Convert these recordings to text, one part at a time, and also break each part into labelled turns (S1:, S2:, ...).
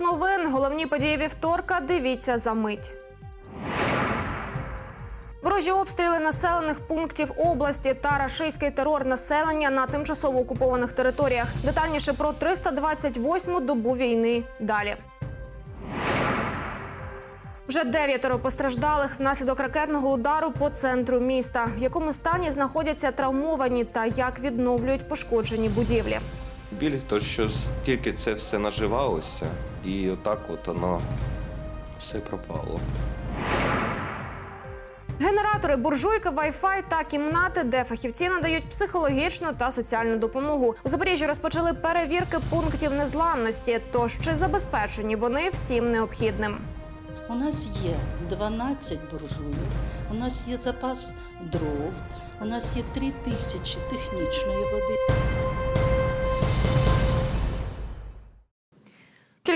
S1: новин. Головні події вівторка. Дивіться за мить. Ворожі обстріли населених пунктів області та рашистський терор населення на тимчасово окупованих територіях. Детальніше про 328-му добу війни. Далі. Вже дев'ятеро постраждалих внаслідок ракетного удару по центру міста. В якому стані знаходяться травмовані та як відновлюють пошкоджені будівлі.
S2: Біль, то що стільки це все наживалося, і отак от воно все пропало.
S1: Генератори, буржуйки, вай-фай та кімнати, де фахівці надають психологічну та соціальну допомогу. У Запоріжжі розпочали перевірки пунктів незламності. Тож чи забезпечені вони всім необхідним?
S3: У нас є 12 буржуїв, у нас є запас дров, у нас є 3 тисячі технічної води.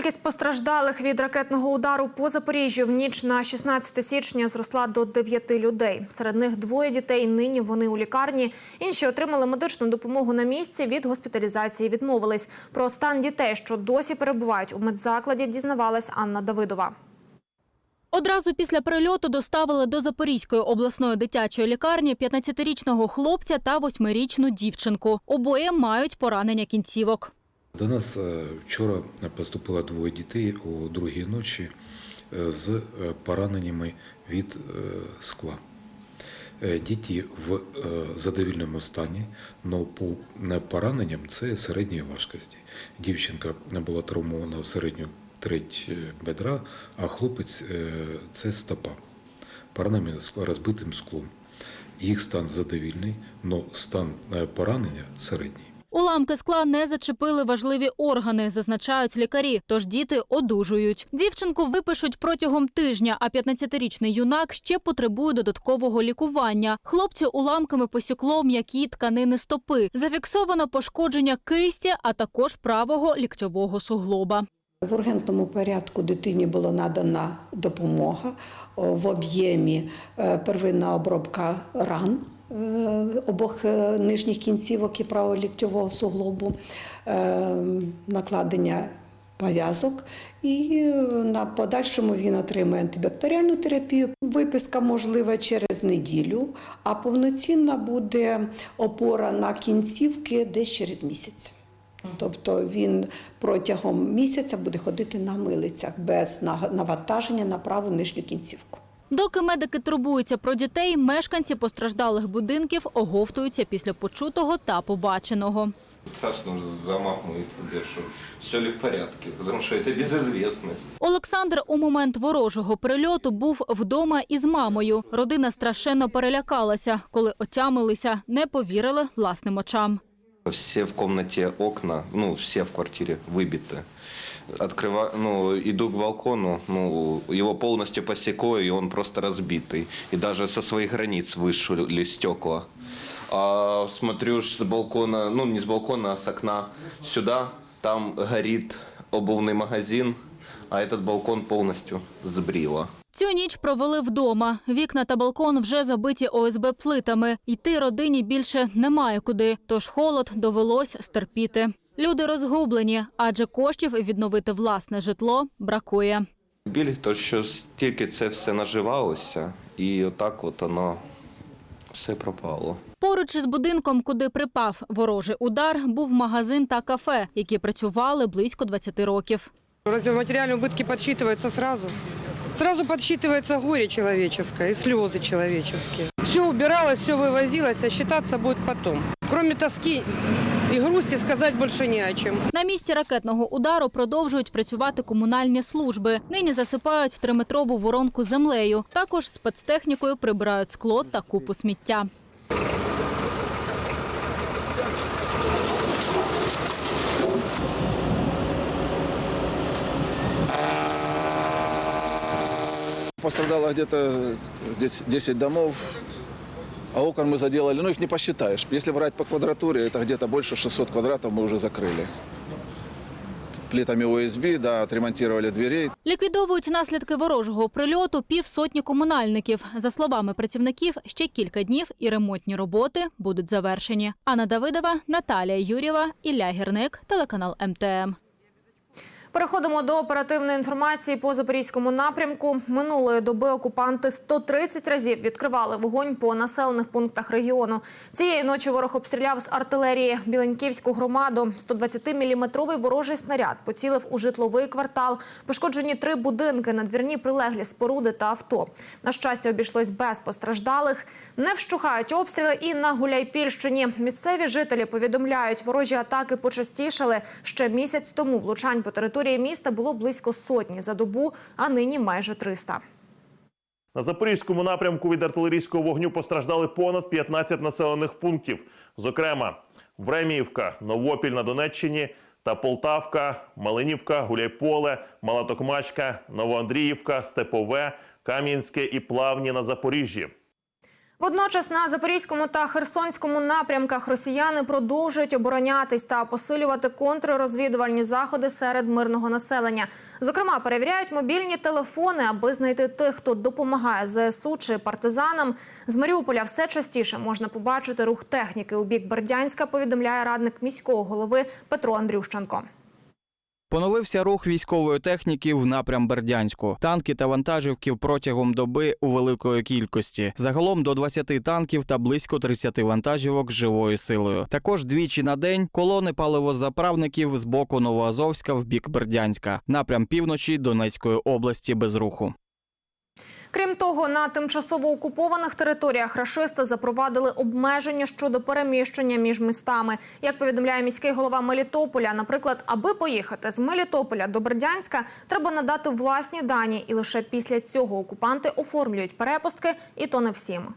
S1: Кількість постраждалих від ракетного удару по Запоріжжю в ніч на 16 січня зросла до 9 людей. Серед них двоє дітей. Нині вони у лікарні. Інші отримали медичну допомогу на місці. Від госпіталізації відмовились. Про стан дітей, що досі перебувають у медзакладі, дізнавалась Анна Давидова.
S4: Одразу після прильоту доставили до Запорізької обласної дитячої лікарні 15-річного хлопця та 8-річну дівчинку. Обоє мають поранення кінцівок.
S5: До нас е, вчора поступило двоє дітей у другій ночі е, з е, пораненнями від скла. Діти в задовільному стані, але по пораненням це середньої важкості. Дівчинка була травмована в середню треть бедра, а хлопець це стопа. Пораненими розбитим склом. Їх стан задовільний, але стан поранення середній.
S4: Уламки скла не зачепили важливі органи, зазначають лікарі. Тож діти одужують. Дівчинку випишуть протягом тижня, а 15-річний юнак ще потребує додаткового лікування. Хлопцю уламками посікло м'які тканини стопи. Зафіксовано пошкодження кисті, а також правого ліктьового суглоба.
S6: В ургентному порядку дитині була надана допомога в об'ємі е, первинна обробка ран обох е, нижніх кінцівок і правого ліктьового суглобу, е, накладення пов'язок, і е, на подальшому він отримує антибактеріальну терапію. Виписка можлива через неділю, а повноцінна буде опора на кінцівки десь через місяць. Тобто він протягом місяця буде ходити на милицях без навантаження на праву нижню кінцівку.
S4: Доки медики турбуються про дітей, мешканці постраждалих будинків оговтуються після почутого та побаченого.
S2: Страшно замахується, де що все ли в порядку, тому що це безізвісність.
S4: Олександр у момент ворожого прильоту був вдома із мамою. Родина страшенно перелякалася, коли отямилися, не повірили власним очам.
S2: Все в комнате окна, ну, все в квартире выбиты Открываю, ну, иду к балкону, ну, его полностью посекло, и он просто разбитый. И даже со своих границ вышли стекла. А смотрю ж с балкона, ну, не с балкона, а с окна сюда, там горит обувный магазин, а этот балкон полностью сбрило.
S4: Цю ніч провели вдома. Вікна та балкон вже забиті ОСБ плитами. Йти родині більше немає куди, тож холод довелось стерпіти. Люди розгублені, адже коштів відновити власне житло бракує.
S2: Біль, то що стільки це все наживалося, і отак от воно все пропало.
S4: Поруч із будинком, куди припав ворожий удар, був магазин та кафе, які працювали близько 20 років.
S7: Разве материальные убытки подсчитываются сразу? Сразу подсчитывается горе человеческое и слезы человеческие. Все убиралось, все вывозилось, а считаться будет потом. Кроме тоски и грусти сказать больше не о чем.
S4: На місці ракетного удару продовжують працювати комунальні служби. Нині засипають триметрову воронку землею. Також спецтехнікою прибирають скло та купу сміття.
S8: Пострадало где-то здесь 10 домов, а окон мы заделали, ну их не посчитаешь. Если брать по квадратуре, это где-то больше 600 квадратов мы уже закрыли. Плитами ОСБ, да, отремонтировали дверей.
S4: Ліквідовують наслідки ворожого прильоту півсотні комунальників. За словами працівників, ще кілька днів і ремонтні роботи будуть завершені. Анна Давидова, Наталія Юрєва, Ілля Гірник, телеканал МТМ.
S1: Переходимо до оперативної інформації по запорізькому напрямку. Минулої доби окупанти 130 разів відкривали вогонь по населених пунктах регіону. Цієї ночі ворог обстріляв з артилерії Біленьківську громаду. 120-мм ворожий снаряд поцілив у житловий квартал. Пошкоджені три будинки, надвірні прилеглі споруди та авто. На щастя, обійшлось без постраждалих. Не вщухають обстріли і на Гуляйпільщині. Місцеві жителі повідомляють, ворожі атаки почастішали. Ще місяць тому влучань по території міста було близько сотні за добу, а нині майже 300.
S9: На запорізькому напрямку від артилерійського вогню постраждали понад 15 населених пунктів. Зокрема, Времіївка, Новопіль на Донеччині та Полтавка, Малинівка, Гуляйполе, Мала Токмачка, Новоандріївка, Степове, Кам'янське і Плавні на Запоріжжі.
S1: Водночас на Запорізькому та Херсонському напрямках росіяни продовжують оборонятись та посилювати контррозвідувальні заходи серед мирного населення. Зокрема, перевіряють мобільні телефони, аби знайти тих, хто допомагає ЗСУ чи партизанам. З Маріуполя все частіше можна побачити рух техніки у бік Бердянська. Повідомляє радник міського голови Петро Андрющенко.
S10: Поновився рух військової техніки в напрям Бердянську. Танки та вантажівки протягом доби у великої кількості. Загалом до 20 танків та близько 30 вантажівок з живою силою. Також двічі на день колони паливозаправників з боку Новоазовська в бік Бердянська. Напрям півночі Донецької області без руху.
S1: Крім того, на тимчасово окупованих територіях рашисти запровадили обмеження щодо переміщення між містами. Як повідомляє міський голова Мелітополя, наприклад, аби поїхати з Мелітополя до Бердянська, треба надати власні дані, і лише після цього окупанти оформлюють перепустки, і то не всім.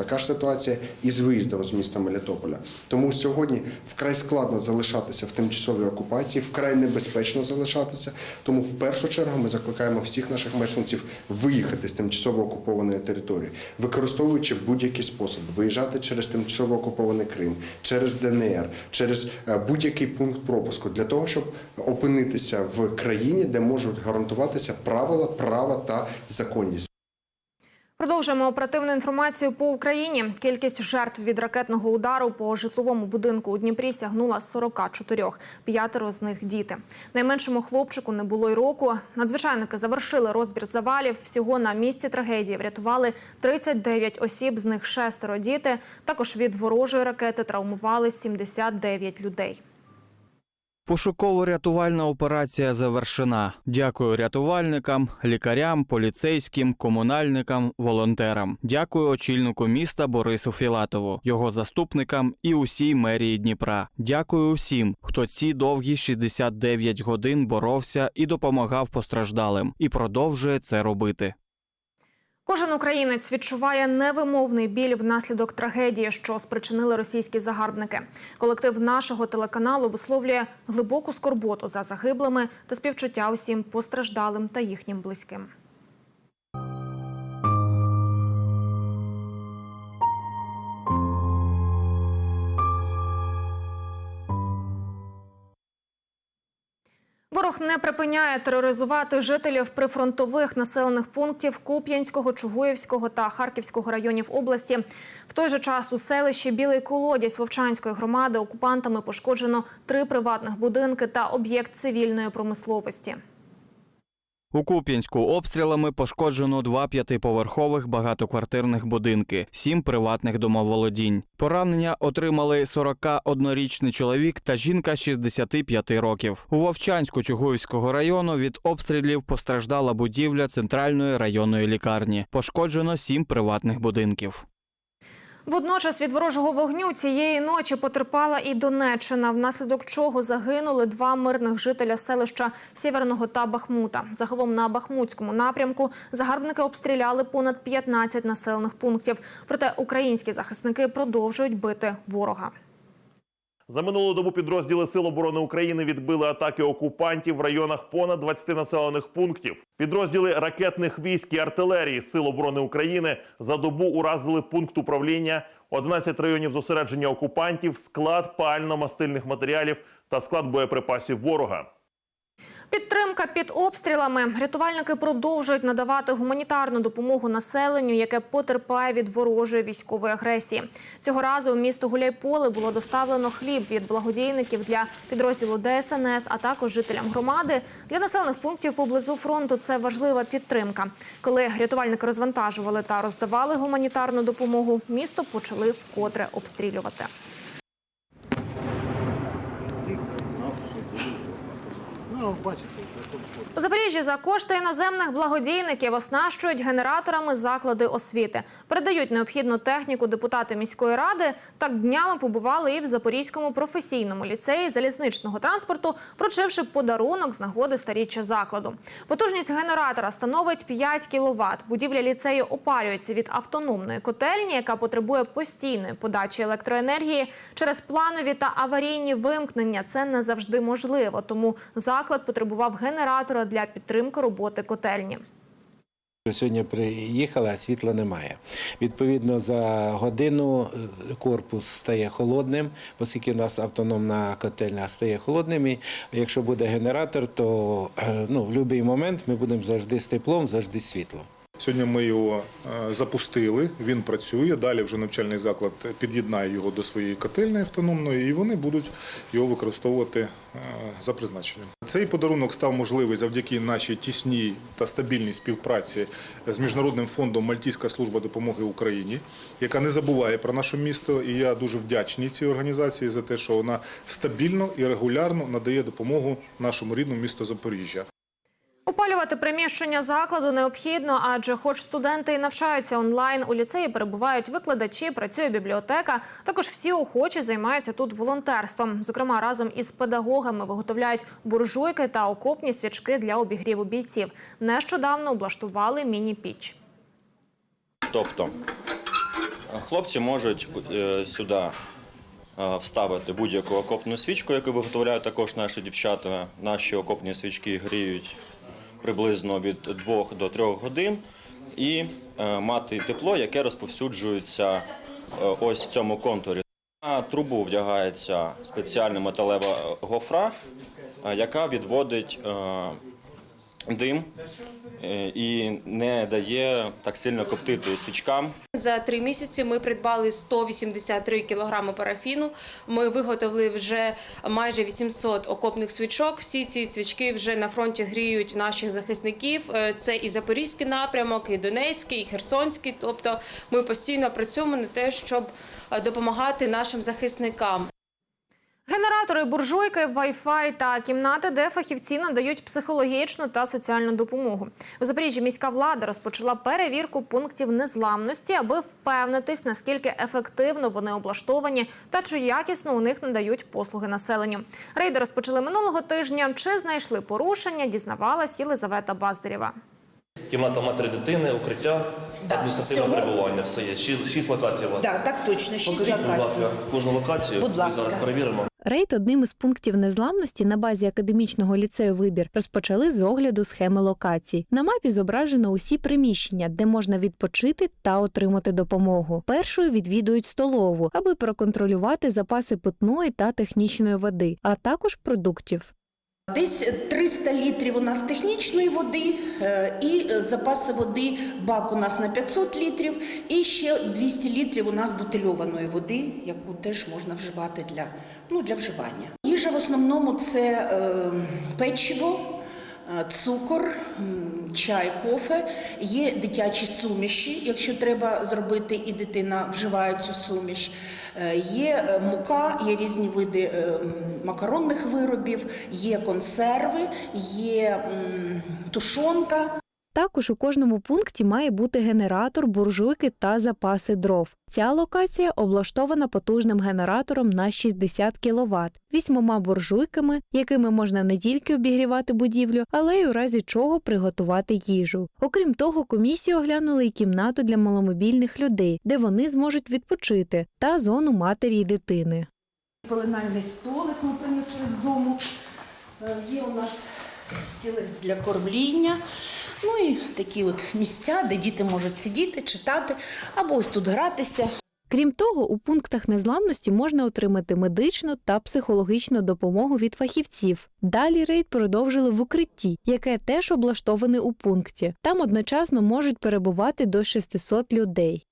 S11: Така ж ситуація і з виїздом з міста Мелітополя. Тому сьогодні вкрай складно залишатися в тимчасовій окупації, вкрай небезпечно залишатися. Тому в першу чергу ми закликаємо всіх наших мешканців виїхати з тимчасово окупованої території, використовуючи будь-які способи, виїжджати через тимчасово окупований Крим, через ДНР, через е, будь-який пункт пропуску для того, щоб опинитися в країні, де можуть гарантуватися правила, права та законність.
S1: Продовжуємо оперативну інформацію по Україні. Кількість жертв від ракетного удару по житловому будинку у Дніпрі сягнула 44. П'ятеро з них діти. Найменшому хлопчику не було й року. Надзвичайники завершили розбір завалів. Всього на місці трагедії врятували 39 осіб, з них шестеро діти. Також від ворожої ракети травмували 79 людей.
S10: Пошуково-рятувальна операція завершена. Дякую рятувальникам, лікарям, поліцейським, комунальникам, волонтерам. Дякую очільнику міста Борису Філатову, його заступникам і усій мерії Дніпра. Дякую усім, хто ці довгі 69 годин боровся і допомагав постраждалим, і продовжує це робити.
S1: Кожен українець відчуває невимовний біль внаслідок трагедії, що спричинили російські загарбники. Колектив нашого телеканалу висловлює глибоку скорботу за загиблими та співчуття усім постраждалим та їхнім близьким. Ворог не припиняє тероризувати жителів прифронтових населених пунктів Куп'янського, Чугуївського та Харківського районів області. В той же час у селищі Білий Колодязь Вовчанської громади окупантами пошкоджено три приватних будинки та об'єкт цивільної промисловості.
S10: У Куп'янську обстрілами пошкоджено два п'ятиповерхових багатоквартирних будинки, сім приватних домоволодінь. Поранення отримали 41-річний чоловік та жінка 65 років. У Вовчанську Чугуївського району від обстрілів постраждала будівля центральної районної лікарні. Пошкоджено сім приватних будинків.
S1: Водночас від ворожого вогню цієї ночі потерпала і Донеччина, внаслідок чого загинули два мирних жителя селища Сєверного та Бахмута. Загалом на Бахмутському напрямку загарбники обстріляли понад 15 населених пунктів. Проте українські захисники продовжують бити ворога.
S9: За минулу добу підрозділи Сил оборони України відбили атаки окупантів в районах понад 20 населених пунктів. Підрозділи ракетних військ і артилерії Сил оборони України за добу уразили пункт управління, 11 районів зосередження окупантів, склад пально-мастильних матеріалів та склад боєприпасів ворога.
S1: Підтримка під обстрілами. Рятувальники продовжують надавати гуманітарну допомогу населенню, яке потерпає від ворожої військової агресії. Цього разу у місто Гуляйполе було доставлено хліб від благодійників для підрозділу ДСНС, а також жителям громади. Для населених пунктів поблизу фронту це важлива підтримка. Коли рятувальники розвантажували та роздавали гуманітарну допомогу, місто почали вкотре обстрілювати. Ну, бачите. У Запоріжжі за кошти іноземних благодійників оснащують генераторами заклади освіти. Передають необхідну техніку депутати міської ради. Так днями побували і в Запорізькому професійному ліцеї залізничного транспорту, вручивши подарунок з нагоди старіччя закладу. Потужність генератора становить 5 кВт. Будівля ліцею опалюється від автономної котельні, яка потребує постійної подачі електроенергії. Через планові та аварійні вимкнення це не завжди можливо. Тому заклад потребував генератора для підтримки роботи котельні.
S12: Сьогодні приїхали, а світла немає. Відповідно, за годину е, корпус стає холодним, оскільки у нас автономна котельня стає холодним. І якщо буде генератор, то е, ну, в будь-який момент ми будемо завжди з теплом, завжди з світлом.
S13: Сьогодні ми його е, запустили, він працює. Далі вже навчальний заклад під'єднає його до своєї котельної автономної, і вони будуть його використовувати е, за призначенням. Цей подарунок став можливий завдяки нашій тісній та стабільній співпраці з міжнародним фондом Мальтійська служба допомоги Україні, яка не забуває про наше місто. І я дуже вдячний цій організації за те, що вона стабільно і регулярно надає допомогу нашому рідному місту Запоріжжя.
S1: Опалювати приміщення закладу необхідно, адже, хоч студенти і навчаються онлайн, у ліцеї перебувають викладачі, працює бібліотека. Також всі охочі займаються тут волонтерством. Зокрема, разом із педагогами виготовляють буржуйки та окопні свічки для обігріву бійців. Нещодавно облаштували міні-піч.
S14: Тобто хлопці можуть е, сюди е, вставити будь-яку окопну свічку, яку виготовляють також наші дівчата. Наші окопні свічки гріють приблизно від 2 до 3 годин і е, мати тепло, яке розповсюджується е, ось в цьому контурі. На трубу вдягається спеціальна металева гофра, е, яка відводить дим е, і не дає так сильно коптити свічкам.
S15: За три місяці ми придбали 183 кілограми парафіну. Ми виготовили вже майже 800 окопних свічок. Всі ці свічки вже на фронті гріють наших захисників. Е, Це і Запорізький напрямок, і Донецький, і Херсонський. Тобто ми постійно працюємо на те, щоб е, допомагати нашим захисникам.
S1: Генератори, буржуйки, вай-фай та кімнати, де фахівці надають психологічну та соціальну допомогу. У Запоріжжі міська влада розпочала перевірку пунктів незламності, аби впевнитись, наскільки ефективно вони облаштовані та чи якісно у них надають послуги населенню. Рейди розпочали минулого тижня. Чи знайшли порушення? Дізнавалась Єлизавета Баздарєва.
S16: Кімната матері дитини, укриття, адміністративне
S17: всього.
S16: перебування. Все є. Шість, шість локацій у вас.
S17: Так, так точно, шість
S16: Покажіть, будь ласка, кожну локацію.
S17: Будь
S16: Ми зараз перевіримо.
S4: Рейд одним із пунктів незламності на базі академічного ліцею Вибір розпочали з огляду схеми локацій. На мапі зображено усі приміщення, де можна відпочити та отримати допомогу. Першою відвідують столову, аби проконтролювати запаси питної та технічної води, а також продуктів.
S17: Десь 300 літрів у нас технічної води е, і е, запаси води, бак у нас на 500 літрів, і ще 200 літрів у нас бутильованої води, яку теж можна вживати для, ну, для вживання. Їжа в основному це е, печиво, цукор, чай, кофе. Є дитячі суміші, якщо треба зробити, і дитина вживає цю суміш. Е, Є е, мука, є різні види е, макаронних виробів, є консерви, є тушонка.
S4: Також у кожному пункті має бути генератор, буржуйки та запаси дров. Ця локація облаштована потужним генератором на 60 кВт, вісьмома буржуйками, якими можна не тільки обігрівати будівлю, але й у разі чого приготувати їжу. Окрім того, комісії оглянули і кімнату для маломобільних людей, де вони зможуть відпочити, та зону матері й дитини.
S17: Пеленальний столик ми принесли з дому. Е, Є у нас стілець для кормління. Ну і такі от місця, де діти можуть сидіти, читати або ось тут гратися.
S18: Крім того, у пунктах незламності можна отримати медичну та психологічну допомогу від фахівців. Далі рейд продовжили в укритті, яке теж облаштоване у пункті. Там одночасно можуть перебувати до 600 людей.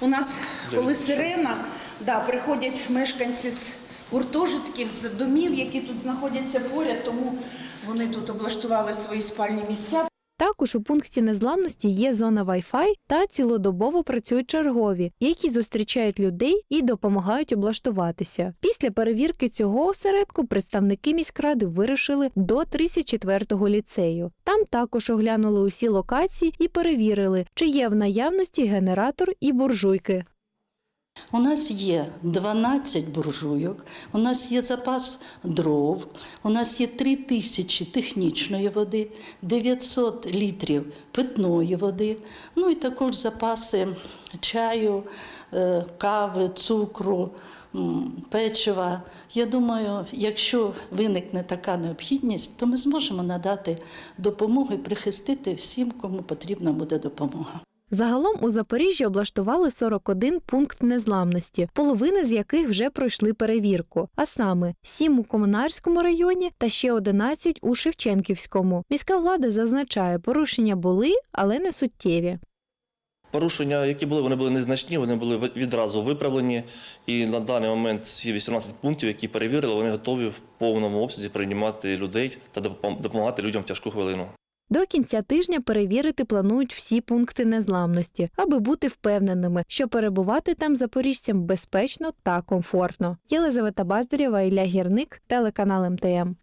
S17: У нас, коли сирена, да, приходять мешканці з гуртожитків, з домів, які тут знаходяться поряд, тому вони тут облаштували свої спальні місця.
S18: Також у пункті незламності є зона Wi-Fi та цілодобово працюють чергові, які зустрічають людей і допомагають облаштуватися. Після перевірки цього осередку представники міськради вирушили до 34-го ліцею. Там також оглянули усі локації і перевірили, чи є в наявності генератор і буржуйки.
S3: У нас є 12 буржуйок, у нас є запас дров, у нас є 3 тисячі технічної води, 900 літрів питної води, ну і також запаси чаю, е, кави, цукру, печива. Я думаю, якщо виникне така необхідність, то ми зможемо надати допомогу і прихистити всім, кому потрібна буде допомога.
S18: Загалом у Запоріжжі облаштували 41 пункт незламності, половина з яких вже пройшли перевірку, а саме 7 у Комунарському районі та ще 11 у Шевченківському. Міська влада зазначає, порушення були, але не суттєві.
S16: Порушення, які були, вони були незначні, вони були відразу виправлені. І на даний момент ці 18 пунктів, які перевірили, вони готові в повному обсязі приймати людей та допом- допомагати людям в тяжку хвилину.
S18: До кінця тижня перевірити планують всі пункти незламності, аби бути впевненими, що перебувати там запоріжцям безпечно та комфортно. Єлизавета Баздарєва, Ілля Гірник, телеканал МТМ.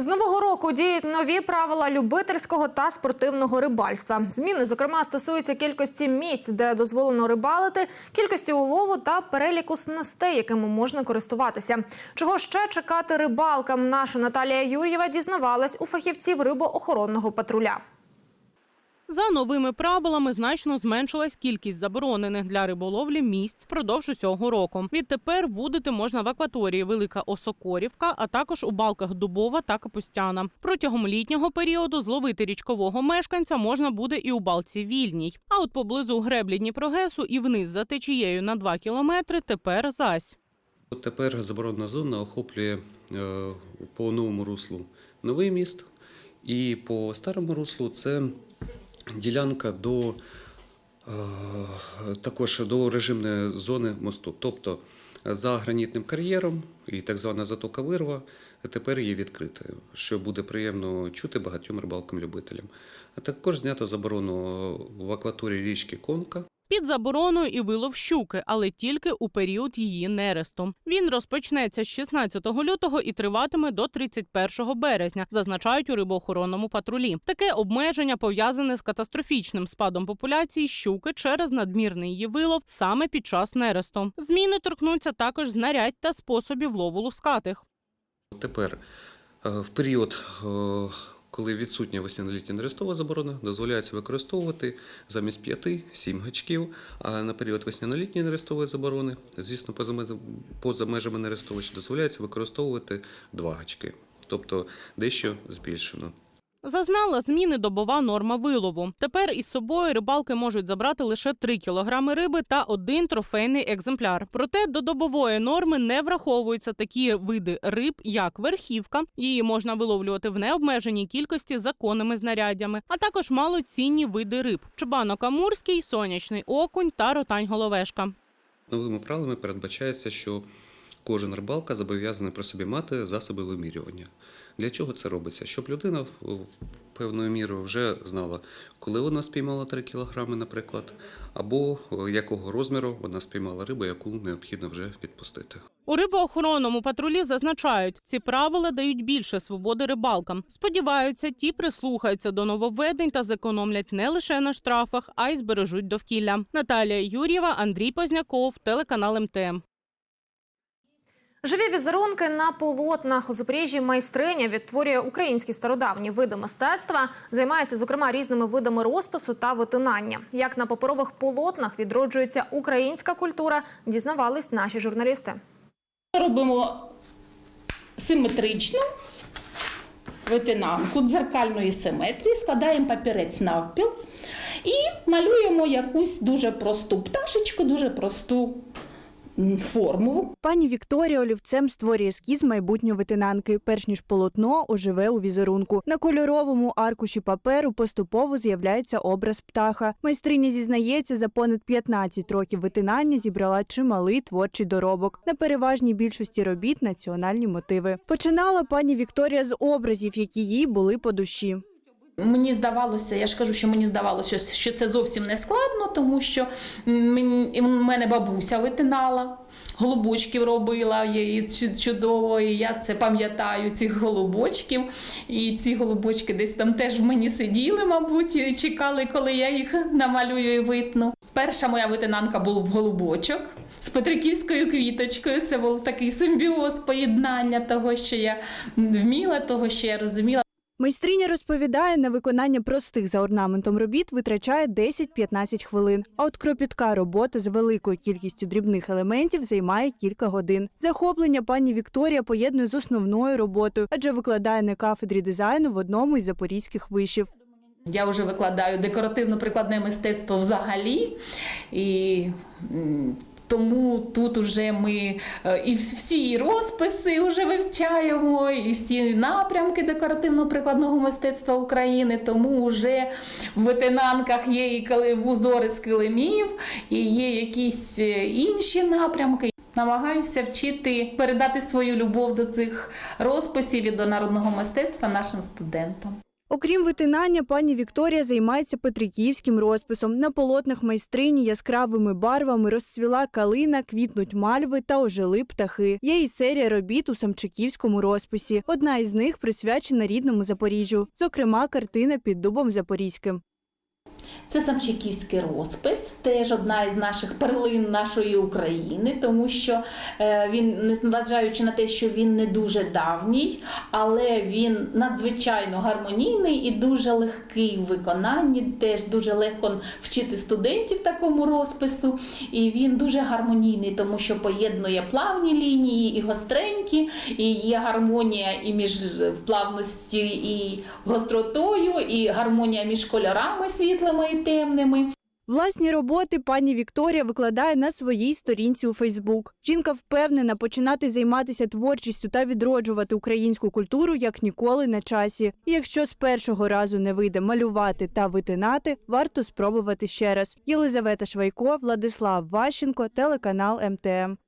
S1: З нового року діють нові правила любительського та спортивного рибальства. Зміни, зокрема, стосуються кількості місць, де дозволено рибалити, кількості улову та переліку снастей, якими можна користуватися. Чого ще чекати рибалкам? Наша Наталія Юр'єва дізнавалась у фахівців рибоохоронного патруля.
S19: За новими правилами значно зменшилась кількість заборонених для риболовлі місць впродовж усього року. Відтепер вудити можна в акваторії Велика Осокорівка, а також у балках Дубова та Капустяна. Протягом літнього періоду зловити річкового мешканця можна буде і у балці Вільній. А от поблизу греблі Дніпрогесу і вниз за течією на 2 кілометри тепер зась.
S20: Тепер заборонена зона охоплює е, по новому руслу новий міст, і по старому руслу це ділянка до е, також до режимної зони мосту. Тобто за гранітним кар'єром і так звана затока вирва тепер є відкритою, що буде приємно чути багатьом рибалкам-любителям. А також знято заборону в акваторії річки Конка.
S19: Під забороною і вилов щуки, але тільки у період її нересту. Він розпочнеться з 16 лютого і триватиме до 31 березня, зазначають у рибоохоронному патрулі. Таке обмеження пов'язане з катастрофічним спадом популяції щуки через надмірний її вилов саме під час нересту. Зміни торкнуться також знарядь та способів лову лускатих.
S20: Тепер е, в період, е, коли відсутня весняно-літня нерестова заборона, дозволяється використовувати замість 5-7 гачків, а на період весняно-літньої нерестової заборони, звісно, поза межами нерестовища дозволяється використовувати 2 гачки, тобто дещо збільшено.
S19: Зазнала зміни добова норма вилову. Тепер із собою рибалки можуть забрати лише 3 кілограми риби та один трофейний екземпляр. Проте до добової норми не враховуються такі види риб, як верхівка. Її можна виловлювати в необмеженій кількості законними знаряддями, а також малоцінні види риб: чубанок амурський, сонячний окунь та ротань-головешка.
S20: Новими правилами передбачається, що кожен рибалка зобов'язаний при собі мати засоби вимірювання. Для чого це робиться? Щоб людина певною мірою вже знала, коли вона спіймала 3 кілограми, наприклад, або якого розміру вона спіймала рибу, яку необхідно вже відпустити.
S19: У рибоохоронному патрулі зазначають, ці правила дають більше свободи рибалкам. Сподіваються, ті прислухаються до нововведень та зекономлять не лише на штрафах, а й збережуть довкілля. Наталія Юр'єва, Андрій Позняков, телеканал МТМ.
S1: Живі візерунки на полотнах у Запоріжжі майстриня відтворює українські стародавні види мистецтва, займається зокрема різними видами розпису та витинання. Як на паперових полотнах відроджується українська культура, дізнавались наші журналісти.
S21: Робимо симетрично витинанку дзеркальної симетрії, складаємо папірець навпіл і малюємо якусь дуже просту пташечку, дуже просту форму.
S22: Пані Вікторія олівцем створює ескіз майбутньої витинанки, перш ніж полотно оживе у візерунку. На кольоровому аркуші паперу поступово з'являється образ птаха. Майстриня зізнається, за понад 15 років витинання зібрала чималий творчий доробок. На переважній більшості робіт національні мотиви. Починала пані Вікторія з образів, які їй були по душі.
S21: Мені здавалося, я ж кажу, що мені здавалося, що це зовсім не складно, тому що мені, мене бабуся витинала, голубочків робила її чудово, і я це пам'ятаю, цих голубочків. І ці голубочки десь там теж в мені сиділи, мабуть, і чекали, коли я їх намалюю і витну. Перша моя витинанка був голубочок з петриківською квіточкою. Це був такий симбіоз поєднання того, що я вміла, того, що я розуміла.
S22: Майстриня розповідає, на виконання простих за орнаментом робіт витрачає 10-15 хвилин. А от кропітка робота з великою кількістю дрібних елементів займає кілька годин. Захоплення пані Вікторія поєднує з основною роботою, адже викладає на кафедрі дизайну в одному із запорізьких вишів.
S21: Я вже викладаю декоративно-прикладне мистецтво взагалі. І тому тут вже ми е, і всі розписи вже вивчаємо, і всі напрямки декоративно-прикладного мистецтва України. Тому вже в витинанках є і узори з килимів, і є якісь е, інші напрямки. Намагаюся вчити передати свою любов до цих розписів і до народного мистецтва нашим студентам.
S22: Окрім витинання, пані Вікторія займається петриківським розписом. На полотнах майстрині яскравими барвами розцвіла калина, квітнуть мальви та ожили птахи. Є і серія робіт у самчиківському розписі. Одна із них присвячена рідному Запоріжжю, зокрема, картина під дубом Запорізьким.
S21: Це самчиківський розпис, теж одна із наших перлин нашої України, тому що е, він, незважаючи на те, що він не дуже давній, але він надзвичайно гармонійний і дуже легкий в виконанні. Теж дуже легко вчити студентів такому розпису. І він дуже гармонійний, тому що поєднує плавні лінії і гостренькі, і є гармонія і між плавності і гостротою, і гармонія між кольорами світлими і темними.
S22: Власні роботи пані Вікторія викладає на своїй сторінці у Фейсбук. Жінка впевнена починати займатися творчістю та відроджувати українську культуру як ніколи на часі. І якщо з першого разу не вийде малювати та витинати, варто спробувати ще раз. Єлизавета Швайко, Владислав Ващенко, телеканал МТМ.